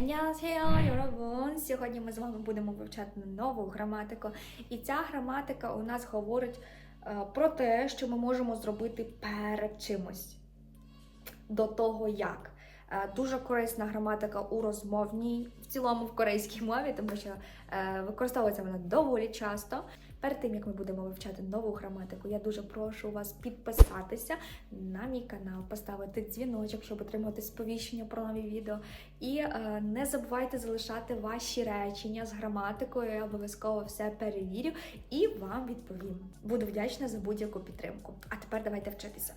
Аньясео, 여러분! Сьогодні ми з вами будемо вивчати нову граматику. І ця граматика у нас говорить е, про те, що ми можемо зробити перед чимось до того як. Е, Дуже корисна граматика у розмовній, в цілому в корейській мові, тому що е, використовується вона доволі часто. Перед тим як ми будемо вивчати нову граматику, я дуже прошу вас підписатися на мій канал, поставити дзвіночок, щоб отримати сповіщення про нові відео. І е, не забувайте залишати ваші речення з граматикою. Я обов'язково все перевірю і вам відповім. Буду вдячна за будь-яку підтримку. А тепер давайте вчитися.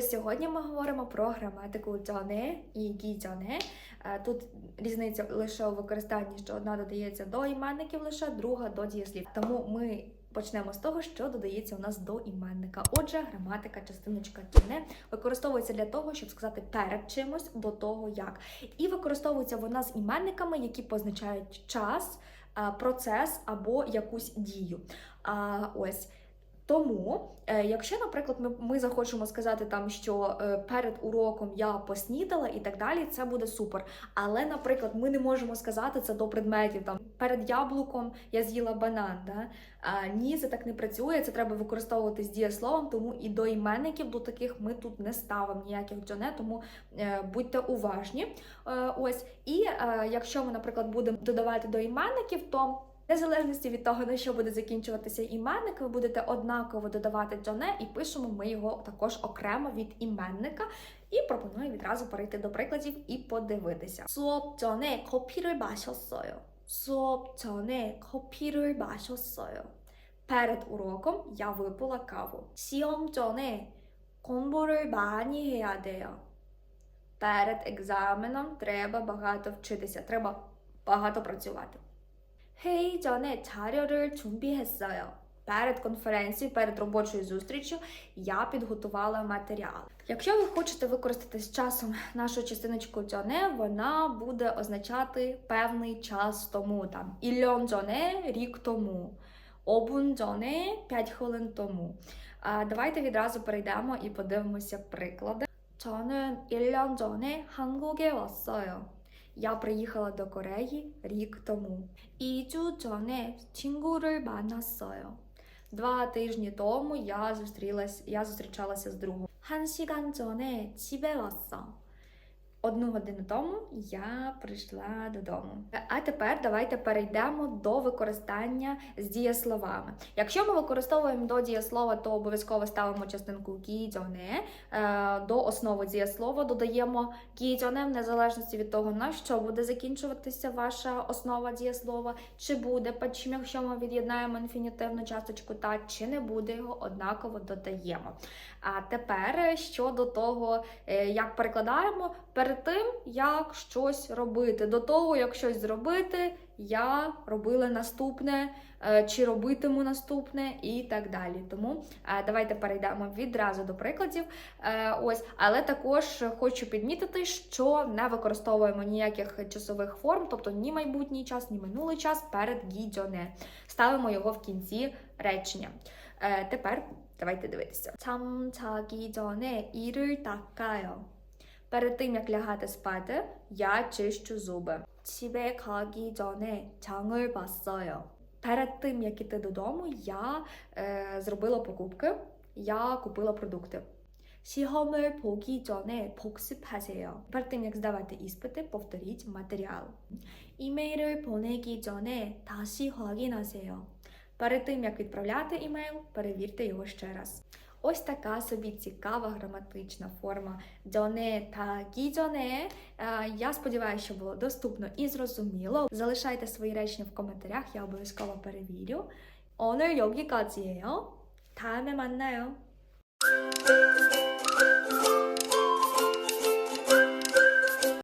Отже, сьогодні ми говоримо про граматику дзоне і гідзоне. Е, Тут різниця лише у використанні, що одна додається до іменників, лише друга до дієслів. Тому ми почнемо з того, що додається у нас до іменника. Отже, граматика, частиночка дзоне використовується для того, щоб сказати перед чимось до того як. І використовується вона з іменниками, які позначають час, е, процес або якусь дію. А, ось. Тому, е, якщо, наприклад, ми, ми захочемо сказати там, що е, перед уроком я поснідала і так далі, це буде супер. Але, наприклад, ми не можемо сказати це до предметів. Там перед яблуком я з'їла банан. Да? А, ні, це так не працює. Це треба використовувати з дієсловом, тому і до іменників до таких ми тут не ставимо ніяких джоне, тому е, будьте уважні. Ось, і якщо ми, наприклад, будемо додавати до іменників, то Незалежності від того, на що буде закінчуватися іменник, ви будете однаково додавати джоне і пишемо ми його також окремо від іменника. І пропоную відразу перейти до прикладів і подивитися. Суоб джоне копірой башосою. Суоб джоне копірой башосою. Перед уроком я випила каву. Сіом джоне комборой бані геадео. Перед екзаменом треба багато вчитися, треба багато працювати. 회의 전에 자료를 준비했어요. Перед конференцією, перед робочою зустрічю я підготувала матеріал. Якщо ви хочете використати з часом нашу частиночку дзьоне, вона буде означати певний час тому. Там ільон дзьоне рік тому, обун дзьоне 5 хвилин тому. А, давайте відразу перейдемо і подивимося приклади. 저는 1년 전에 한국에 왔어요. Я приїхала до Кореї рік тому. 2주 전에 친구를 만났어요. Два тижні тому я зустрілась, я зустрічалася з другом. 한 시간 전에 집에 왔어. Одну годину тому я прийшла додому. А тепер давайте перейдемо до використання з дієсловами. Якщо ми використовуємо до дієслова, то обов'язково ставимо частинку гідзоне. До основи дієслова додаємо гідзоне, в незалежності від того, на що буде закінчуватися ваша основа дієслова, чи буде пачим, якщо ми від'єднаємо інфінітивну часточку та чи не буде його, однаково додаємо. А тепер щодо того, е, як перекладаємо, перед тим, як щось робити. До того, як щось зробити, я робила наступне, е, чи робитиму наступне, і так далі. Тому е, давайте перейдемо відразу до прикладів. Е, Ось, але також хочу підмітити, що не використовуємо ніяких часових форм, тобто ні майбутній час, ні минулий час перед гідзьоне. Ставимо його в кінці речення. Е, Тепер давайте дивитися. 잠 자기 전에 이를 닦아요. Перед тим як лягати спати, я чищу зуби. 집에 가기 전에 장을 봤어요. Перед тим як іти додому, я е, зробила покупки. Я купила продукти. 시험을 보기 전에 복습하세요. перед тим як здавати іспити, повторіть матеріал. 이메일을 보내기 전에 다시 확인하세요. Перед тим як відправляти імейл, перевірте його ще раз. Ось така собі цікава граматична форма дзьоне та гідзьоне. Е, Я сподіваюся, що було доступно і зрозуміло. Залишайте свої речення в коментарях, я обов'язково перевірю. 오늘 여기까지예요. 다음에 만나요.